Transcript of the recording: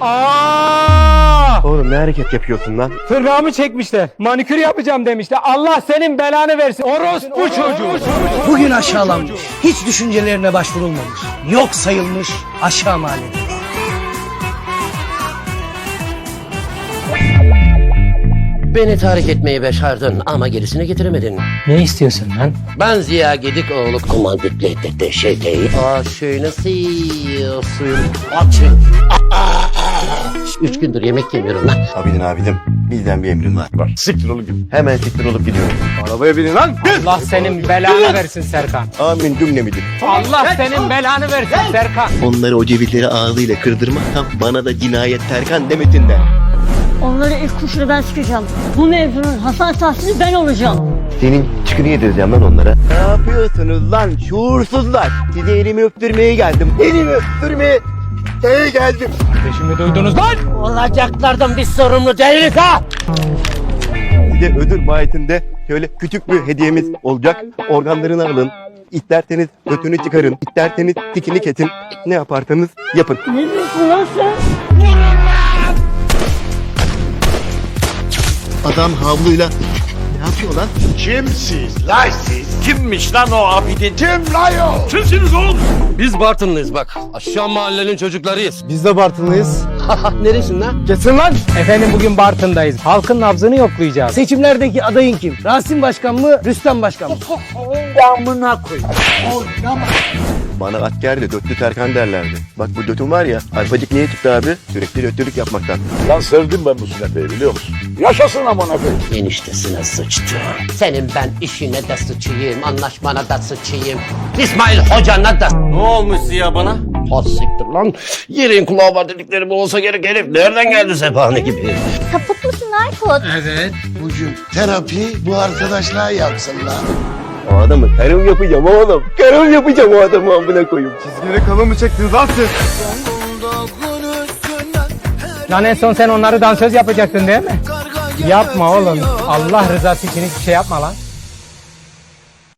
Aa! Oğlum ne hareket yapıyorsun lan? Tırnağımı çekmişler. Manikür yapacağım demişler. Allah senin belanı versin. Orospu çocuğu. Bugün aşağılanmış. Hiç düşüncelerine başvurulmamış. Yok sayılmış aşağı mahalle. Beni tahrik etmeyi başardın ama gerisini getiremedin. Ne istiyorsun lan? Ben Ziya Gedikoğlu komanditli etti şeyteyi. Aa şöyle sıyıyorsun. Açın. Üç gündür yemek yemiyorum lan. Abidin abidim. Bizden bir emrin var. Var. Siktir olup gidiyorum. Hemen siktir olup gidiyorum. Arabaya binin lan. Allah senin belanı versin Serkan. Amin cümle midir? Allah senin belanı versin Serkan. Onları o cevilleri ağzıyla kırdırmaktan bana da cinayet terkan demesinler. Onları ilk kuşunu ben sıkacağım. Bu mevzunun Hasan tahsili ben olacağım. Senin çıkını yedireceğim lan onlara. Ne yapıyorsunuz lan şuursuzlar? Size elimi öptürmeye geldim. Elimi öptürmeye Şeye geldim. Peşimi duydunuz lan. Olacaklardan biz sorumlu değiliz ha. Size ödül mahiyetinde şöyle küçük bir hediyemiz olacak. Organlarını alın. İsterseniz götünü çıkarın. İsterseniz tikini kesin. Ne yaparsanız yapın. Ne diyorsun lan sen? Adam havluyla ne yapıyor lan? Kimsiz lan siz? Kimmiş lan o abidin? Kim lan o? Kimsiniz oğlum? Biz Bartınlıyız bak. Aşağı mahallenin çocuklarıyız. Biz de Bartınlıyız. Neresin lan? Kesin lan. Efendim bugün Bartın'dayız. Halkın nabzını yoklayacağız. Seçimlerdeki adayın kim? Rasim Başkan mı? Rüstem Başkan mı? Bana askerde döttü Terkan derlerdi. Bak bu dötüm var ya, arpacık niye çıktı abi? Sürekli döttülük yapmaktan. Lan sevdim ben bu sünneteyi biliyor musun? Yaşasın amına koyayım. Eniştesine sıçtı. Senin ben işine de sıçayım, anlaşmana da sıçayım. İsmail hocana da. Ne olmuş Ziya bana? Ha siktir lan. Yerin kulağı var dedikleri bu olsa gerek herif. Nereden geldi sephane gibi? Sapık mısın Aykut? Bugün terapi bu arkadaşlar yapsın lan. O adamı karım yapacağım oğlum. Karım yapacağım o adamı amına koyayım. Çizgileri kalın mı çektiniz lan siz? Lan en son sen onları dansöz yapacaktın değil mi? Yapma oğlum. Allah rızası için hiçbir şey yapma lan.